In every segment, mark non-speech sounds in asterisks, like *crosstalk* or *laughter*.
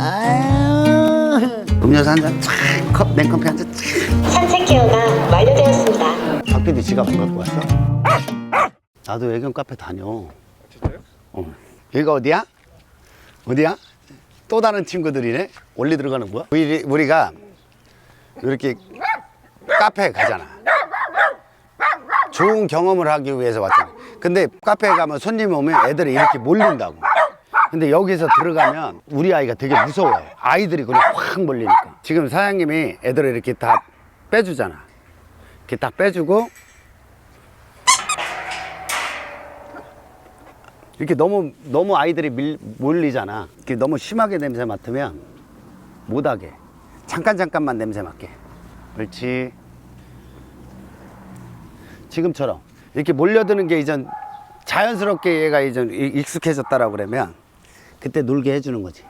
아유. 음료수 한 잔, 촥, 컵, 냉커피 한 잔, 촥. 산책 케어가 완료되었습니다. 박PD 지갑 안 갖고 왔어? 나도 애견 카페 다녀. 진짜요? 어. 여기가 어디야? 어디야? 또 다른 친구들이네? 원리 들어가는 거야? 우리, 우리가 이렇게 카페에 가잖아. 좋은 경험을 하기 위해서 왔잖아. 근데 카페에 가면 손님 오면 애들이 이렇게 몰린다고. 근데 여기서 들어가면 우리 아이가 되게 무서워해. 아이들이 그냥 확 몰리니까. 지금 사장님이 애들을 이렇게 다 빼주잖아. 이렇게 딱 빼주고 이렇게 너무 너무 아이들이 밀, 몰리잖아. 이렇게 너무 심하게 냄새 맡으면 못하게 잠깐 잠깐만 냄새 맡게. 그렇지. 지금처럼 이렇게 몰려드는 게 이제 자연스럽게 얘가 이제 이- 익숙해졌다라고 그러면 그때 놀게 해주는 거지.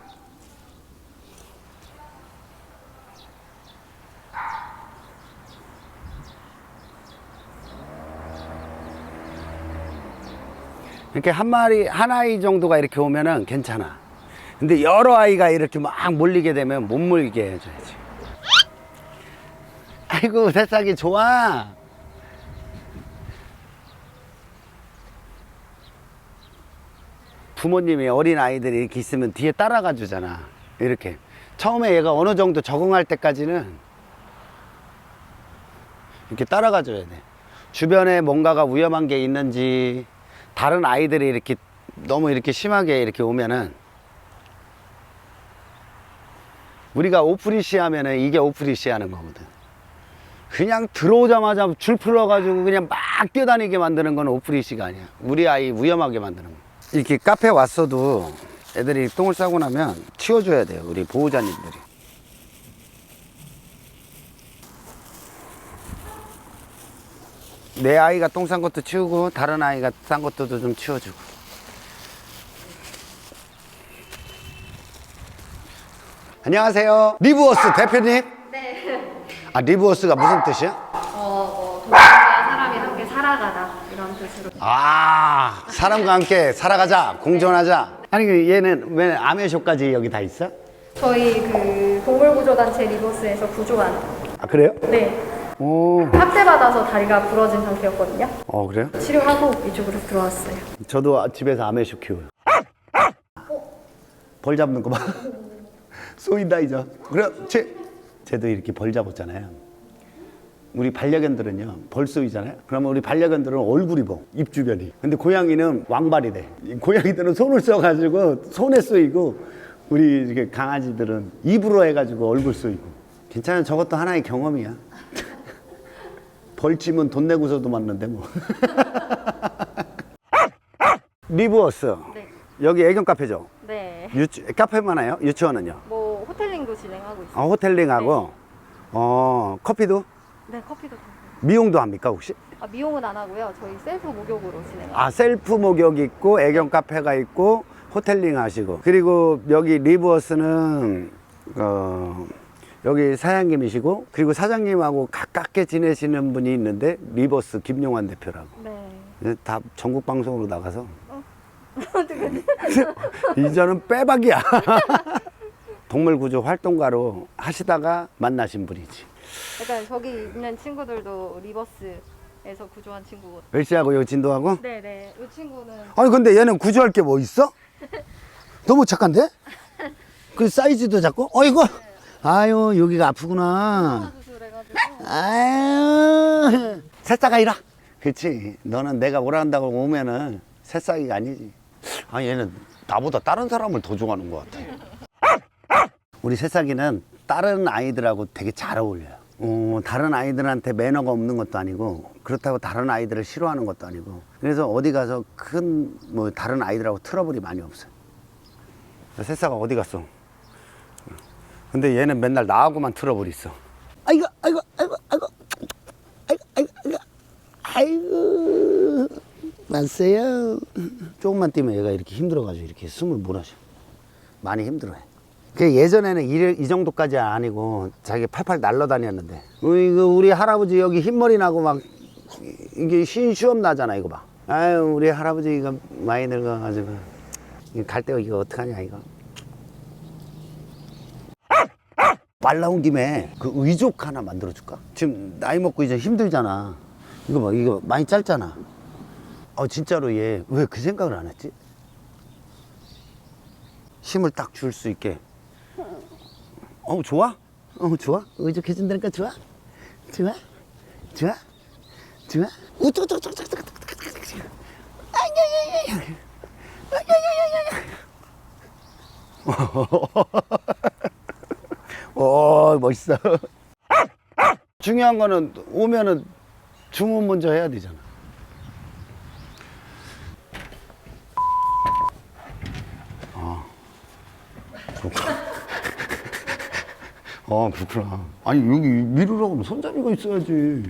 이렇게 한 마리, 한 아이 정도가 이렇게 오면은 괜찮아. 근데 여러 아이가 이렇게 막 몰리게 되면 못 몰게 해줘야지. 아이고, 새싹이 좋아. 부모님이 어린 아이들이 이렇게 있으면 뒤에 따라가 주잖아. 이렇게. 처음에 얘가 어느 정도 적응할 때까지는 이렇게 따라가 줘야 돼. 주변에 뭔가가 위험한 게 있는지, 다른 아이들이 이렇게 너무 이렇게 심하게 이렇게 오면은 우리가 오프리시 하면은 이게 오프리시 하는 거거든. 그냥 들어오자마자 줄 풀어가지고 그냥 막 뛰어다니게 만드는 건 오프리시가 아니야. 우리 아이 위험하게 만드는 거. 이렇게 카페 왔어도 애들이 똥을 싸고 나면 치워줘야 돼요. 우리 보호자님들이. 내 아이가 똥 싼 것도 치우고 다른 아이가 싼 것도 좀 치워주고 안녕하세요 리브워스 대표님 네. 아 리브워스가 무슨 뜻이야? 어, 뭐 동물과 사람이 함께 살아가다 이런 뜻으로. 아 사람과 함께 살아가자 공존하자 아니 그 얘는 왜 아메쇼까지 여기 다 있어? 저희 그 동물구조단체 리버스에서 구조한. 아 그래요? 네. 오, 학대받아서 다리가 부러진 상태였거든요. 어 그래요? 치료하고 이쪽으로 들어왔어요. 저도 집에서 아메쇼 키워요 벌 잡는 거봐 쏘인다 *laughs* 이제 그래 쟤 쟤도 이렇게 벌 잡았잖아요 우리 반려견들은요 벌 쏘이잖아요. 그러면 우리 반려견들은 얼굴이 보 입 주변이. 근데 고양이는 왕발이 돼이 고양이들은 손을 써가지고 손에 쏘이고 우리 이렇게 강아지들은 입으로 해가지고 얼굴 쏘이고. 괜찮아 저것도 하나의 경험이야. *laughs* 벌침은 돈 내고서도 맞는데 뭐. *laughs* 리브어스. 네. 여기 애견 카페죠? 네. 유치, 카페만 해요? 유치원은요? 뭐 호텔링도 진행하고 있어요. 아, 호텔링하고? 어 커피도 네, 커피도. 좀. 미용도 합니까 혹시? 아, 미용은 안 하고요. 저희 셀프 목욕으로 진행해요. 아 셀프 목욕 있고 애견 카페가 있고 호텔링 하시고 그리고 여기 리브어스는 어 여기 사장님이시고 그리고 사장님하고 가깝게 지내시는 분이 있는데 리버스 김용환 대표라고 네. 다 전국 방송으로 나가서 *laughs* *laughs* 이제는 빼박이야 *laughs* 동물 구조 활동가로 하시다가 만나신 분이지 약간 저기 있는 친구들도 리버스에서 구조한 친구거든요. 멸치하고 요 진도하고? 네네. 이 친구는 아니 근데 얘는 구조할 게 뭐 있어? *laughs* 너무 착한데? 그 사이즈도 작고? 어이구 아유 여기가 아프구나. 수술해가지고 아유. 새싹아 이라. 그치. 너는 내가 오라 한다고 오면은 새싹이가 아니지. 아 얘는 나보다 다른 사람을 더 좋아하는 것 같아. 우리 새싹이는 다른 아이들하고 되게 잘 어울려요. 어, 다른 아이들한테 매너가 없는 것도 아니고 그렇다고 다른 아이들을 싫어하는 것도 아니고 그래서 어디 가서 큰 뭐 다른 아이들하고 트러블이 많이 없어요. 새싹아 어디 갔어? 근데 얘는 맨날 나하고만 트러블이 있어. 아이고 아이고 아이고 아이고. 아이고 아이고 아이고. 아이고. 왔어요. 조금만 뛰면 얘가 이렇게 힘들어가지고 이렇게 숨을 못 쉬어 많이 힘들어해 그 예전에는 이, 이 정도까지 아니고 자기 팔팔 날라다녔는데 우리, 그 우리 할아버지 여기 흰머리 나고 막 이게 쉰 시험 나잖아 이거 봐 아유 우리 할아버지가 많이 늙어가지고 갈 데가 이거 어떡하냐 이거 말 나온 김에 그 의족 하나 만들어 줄까? 지금 나이 먹고 이제 힘들잖아. 이거 봐, 이거 많이 짧잖아. 어, 진짜로 얘 왜 그 생각을 안 했지? 힘을 딱 줄 수 있게. 어, 좋아? 어, 좋아? 의족해진다니까 좋아? 좋아? 좋아? 좋아? 우뚝뚝뚝뚝뚝뚝. 오, 멋있어. 중요한 거는 오면은 주문 먼저 해야 되잖아. 어. 좋고. 아 그렇구나 아니 여기 미루라고 하면 손잡이가 있어야지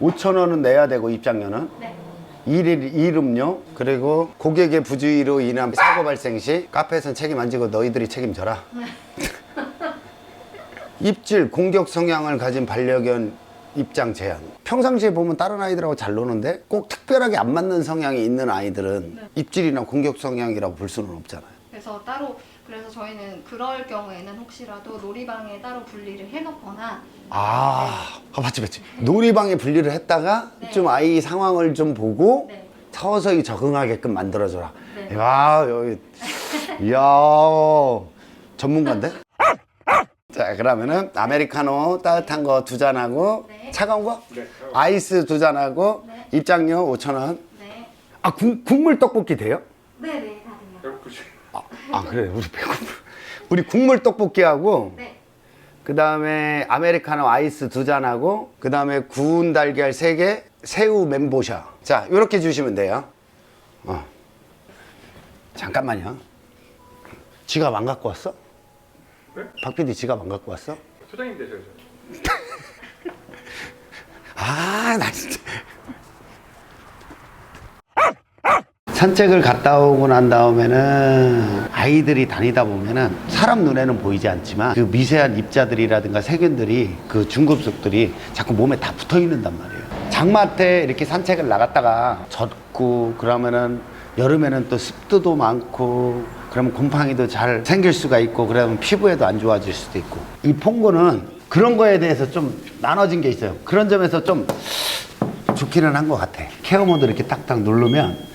5천 원은 내야 되고 입장료는 네. 일일 일음료 그리고 고객의 부주의로 인한 사고 발생 시 카페에선 책임 안 지고 너희들이 책임져라. *laughs* 입질 공격 성향을 가진 반려견 입장 제한. 평상시에 보면 다른 아이들하고 잘 노는데 꼭 특별하게 안 맞는 성향이 있는 아이들은 입질이나 공격 성향이라고 볼 수는 없잖아요. 그래서 따로 그래서 저희는 그럴 경우에는 혹시라도 놀이방에 따로 분리를 해놓거나 아, 아 맞지 맞지. 놀이방에 분리를 했다가 네. 좀 아이 상황을 좀 보고 네. 서서히 적응하게끔 만들어줘라. 네. 야 여기, *laughs* 이야 전문가인데? 자 그러면은 아메리카노 따뜻한 거 두 잔하고 네. 차가운 거? 아이스 두 잔하고 네. 입장료 5천 원. 네. 아 국, 국물 떡볶이 돼요? 네네. 아, 아 그래 우리 배고프. 우리 국물 떡볶이하고 네. 그 다음에 아메리카노 아이스 두 잔하고 그 다음에 구운 달걀 세 개, 새우 멘보샤. 자, 이렇게 주시면 돼요. 어. 잠깐만요. 지갑 안 갖고 왔어? 네? 박 PD 지갑 안 갖고 왔어? 소장님 되셔야죠. *laughs* 아, 나 진짜. 산책을 갔다 오고 난 다음에는 아이들이 다니다 보면은 사람 눈에는 보이지 않지만 그 미세한 입자들이라든가 세균들이 그 중급속들이 자꾸 몸에 다 붙어 있는단 말이에요. 장마 때 이렇게 산책을 나갔다가 젖고 그러면은 여름에는 또 습도도 많고 그러면 곰팡이도 잘 생길 수가 있고 그러면 피부에도 안 좋아질 수도 있고 이 퐁고는 그런 거에 대해서 좀 나눠진 게 있어요. 그런 점에서 좀 좋기는 한 것 같아. 케어 모드 이렇게 딱딱 누르면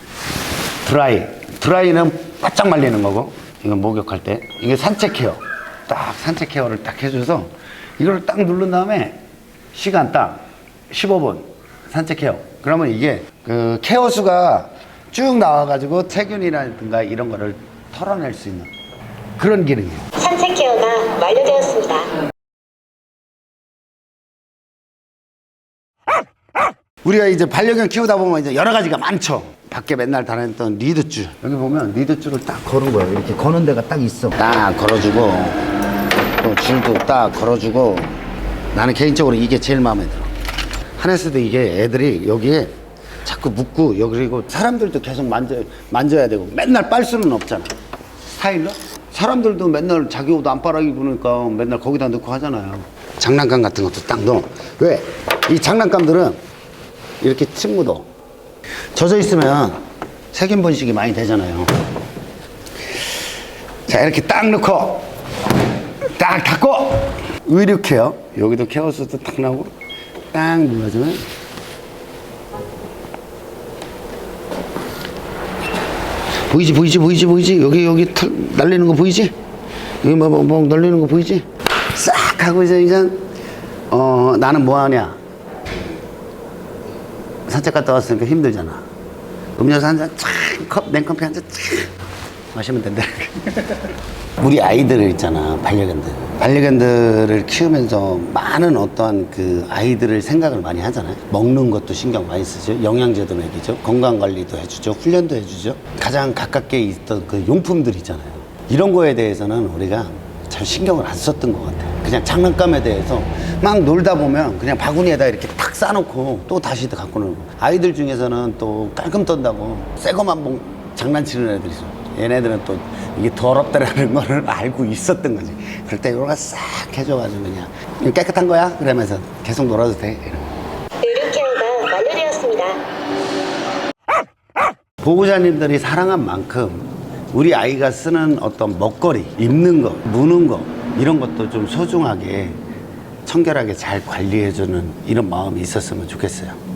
드라이. 드라이는 바짝 말리는 거고, 이건 목욕할 때. 이게 산책 케어. 딱 산책 케어를 딱 해줘서, 이걸 딱 누른 다음에, 시간 딱 15분 산책 케어. 그러면 이게 그 케어 수가 쭉 나와가지고 세균이라든가 이런 거를 털어낼 수 있는 그런 기능이에요. 산책 케어가 완료되었습니다. 우리가 이제 반려견 키우다 보면 이제 여러 가지가 많죠. 밖에 맨날 다녔던 리드줄. 여기 보면 리드줄을 딱 거는 거예요. 이렇게 거는 데가 딱 있어. 딱 걸어주고, 또 줄도 딱 걸어주고. 나는 개인적으로 이게 제일 마음에 들어. 하네스도 이게 애들이 여기에 자꾸 묶고, 여기 그리고 사람들도 계속 만져, 만져야 되고, 맨날 빨 수는 없잖아. 스타일러? 사람들도 맨날 자기 옷 안 빨아 입으니까 맨날 거기다 넣고 하잖아요. 장난감 같은 것도 딱 넣어. 왜? 이 장난감들은 이렇게 침 묻어. 젖어 있으면 세균 번식이 많이 되잖아요. 자, 이렇게 딱 넣고, 딱 닫고, 의류 케어. 여기도 케어수도 딱 나오고, 딱 눌러주면. 보이지, 보이지, 보이지, 보이지? 여기, 여기 털 날리는 거 보이지? 여기 뭐, 뭐, 뭐 날리는 거 보이지? 싹 하고 이제, 이제, 어, 나는 뭐 하냐? 산책 갔다 왔으니까 힘들잖아. 음료수 한 잔, 쫙, 컵, 냉커피 한 잔, 쫙. 마시면 된다. *laughs* 우리 아이들 있잖아, 반려견들. 반려견들을 키우면서 많은 어떠한 그 아이들을 생각을 많이 하잖아요. 먹는 것도 신경 많이 쓰죠. 영양제도 먹이죠. 건강관리도 해주죠. 훈련도 해주죠. 가장 가깝게 있던 그 용품들 있잖아요. 이런 거에 대해서는 우리가 잘 신경을 안 썼던 것 같아요. 그냥 장난감에 대해서 막 놀다 보면 그냥 바구니에다 이렇게 탁 싸놓고 또 다시 또 갖고 놀고. 아이들 중에서는 또 깔끔 떤다고 새 것만 뭐 장난치는 애들이 있어. 얘네들은 또 이게 더럽다라는 *laughs* 거를 알고 있었던 거지. 그럴 때 이런 거싹 해줘가지고 그냥 깨끗한 거야? 그러면서 계속 놀아도 돼. 이러면. 의류 케어가 완료되었습니다. 보호자님들이 사랑한 만큼 우리 아이가 쓰는 어떤 먹거리, 입는 거, 무는 거 이런 것도 좀 소중하게 청결하게 잘 관리해주는 이런 마음이 있었으면 좋겠어요.